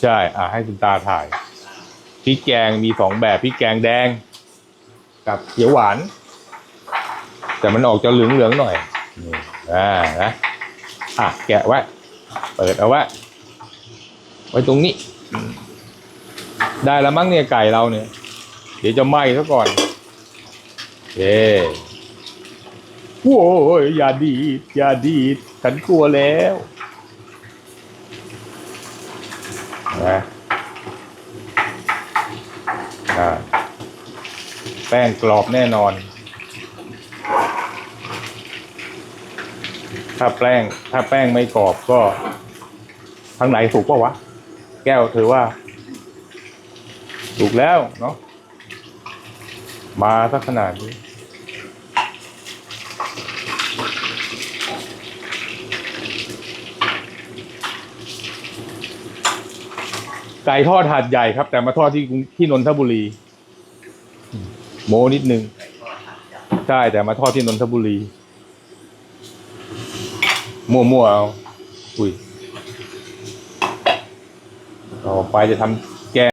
ใช่ อะให้คุณตาถ่ายพริกแกงมีสองแบบพริกแกงแดง กับเขียวหวาน แต่มันออกจะเหลืองเหลืองๆหน่อยนี่อ่านะอะแกะไว้ เปิดเอาไว้ ไว้ตรงนี้ ได้แล้วมั้งเนี่ยไก่เราเนี่ย เดี๋ยวจะไหม้ซะก่อนเย้โว้ยอย่าดีดอย่าดีดฉันกลัวแล้ว นะอ่าแป้งกรอบแน่นอน ถ้าแป้ง ถ้าแป้งไม่กรอบก็ทางไหนถูกปะวะ แก้วถือว่า ถูกแล้วเนาะมาสักขนาดนี้ ไก่ทอดหาดใหญ่ครับ แต่มาทอดที่ที่นนทบุรีอืมโมนิดนึงใช่แต่มาทอดที่นนทบุรี มั่วๆเอาอุ้ยต่อไปจะทำ